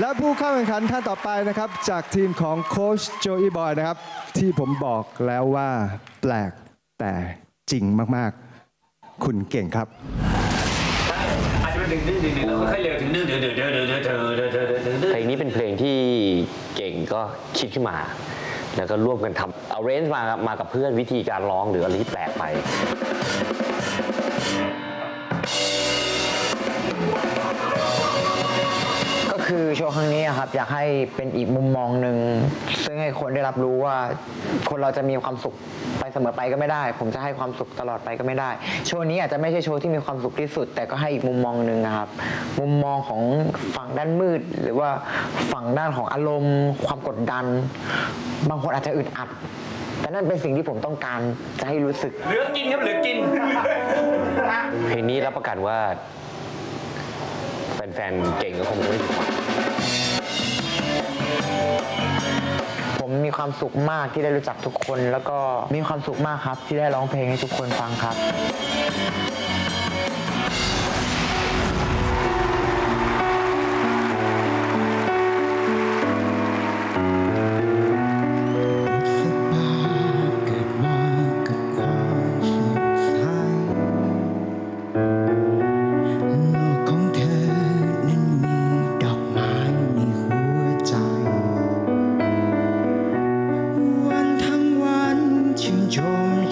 และผู้เข้าแข่งขันท่านต่อไปนะครับ จากทีมของโค้ชโจอีบอยนะครับ ที่ผมบอกแล้วว่าแปลกแต่จริงมากๆ คุณเก่งครับอเครนึ่เพลงนี้เป็นเพลงที่เก่งก็คิดขึ้นมา แล้วก็ร่วมกันทำเอาเรนส์มามากับเพื่อนวิธีการร้องหรืออะไรที่แปลกไป ว์ครั้งนี้อะครับอยากให้เป็นอีกมุมมองหนึ่งซึ่งให้คนได้รับรู้ว่าคนเราจะมีความสุขไปเสมอไปก็ไม่ได้ ผมจะให้ความสุขตลอดไปก็ไม่ได้ โชว์นี้อาจจะไม่ใช่โชว์ที่มีความสุขที่สุด แต่ก็ให้อีกมุมมองหนึ่งนะครับ มุมมองของฝั่งด้านมืด หรือว่าฝั่งด้านของอารมณ์ ความกดดัน บางคนอาจจะอึดอัด แต่นั่นเป็นสิ่งที่ผมต้องการจะให้รู้สึก เหลือกินครับเหลือกิน เพลงนี้รับประกันว่า แฟนๆ เก่งก็คงจะไม่ผิดหวัง ความสุขมากที่ได้รู้จักทุกคน แล้วก็มีความสุขมากครับที่ได้ร้องเพลงให้ทุกคนฟังครับ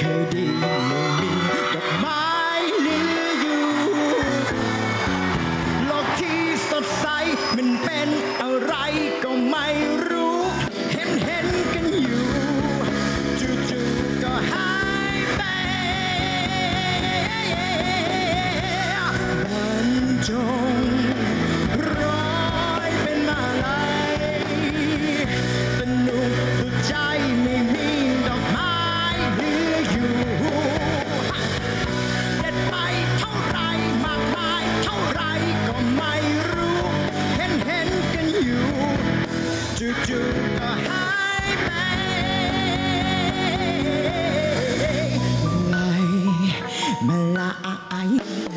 Cody. Malay, malay.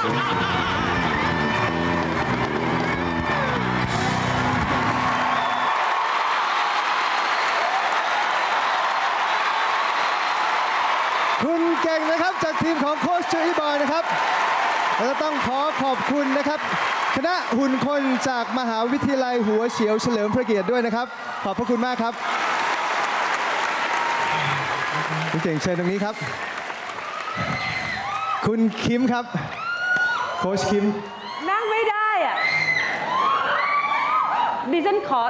คุณเก่งนะครับจากทีมของโค้ชโจอีบอยนะครับเราจะต้องขอขอบคุณนะครับ คณะหุ่นคนจากมหาวิทยาลัยหัวเฉียวเฉลิมพระเกียรติด้วยนะครับ ขอบพระคุณมากครับ คุณเก่งเชิญตรงนี้ครับ คุณคิมครับ โค้ชคิม นั่งไม่ได้อะดิฉันขอ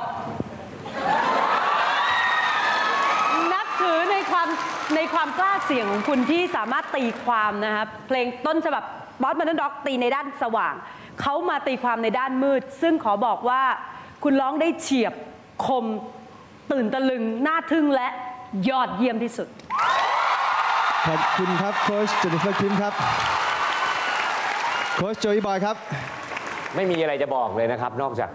นับถือในความในความกล้าเสียงของคุณที่สามารถตีความนะครับ เพลงต้นฉบับบอสมันด็อกตีในด้านสว่าง เขามาตีความในด้านมืด ซึ่งขอบอกว่าคุณร้องได้เฉียบคม ตื่นตะลึง น่าทึ่งและยอดเยี่ยมที่สุด ขอบคุณครับโค้ชเจนนิเฟอร์คิมครับ โค้ชโจอีบอยครับ ไม่มีอะไรจะบอกเลยนะครับ นอกจาก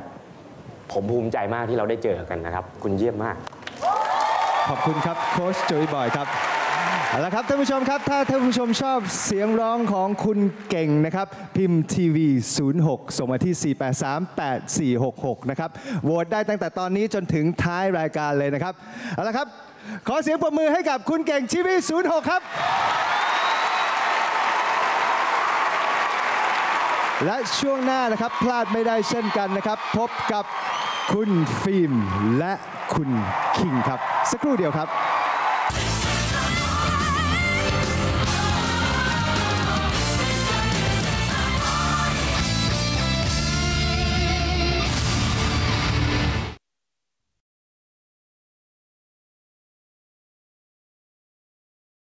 ผมภูมิใจมากที่เราได้เจอกันนะครับ คุณเยี่ยมมาก ขอบคุณครับโค้ชโจอีบอยครับเอาละครับท่านผู้ชมครับ ถ้าท่านผู้ชมชอบเสียงร้องของคุณเก่งนะครับ พิมพ์ทีวี 06 ส่งมาที่ 4838466 นะครับ โหวตได้ตั้งแต่ตอนนี้จนถึงท้ายรายการเลยนะครับ เอาละครับ ขอเสียงปรบมือให้กับคุณเก่งทีวี 06 ครับ และช่วงหน้านะครับพลาดไม่ได้เช่นกันนะครับ พบกับคุณฟิล์มและคุณคิงครับ สักครู่เดียวครับ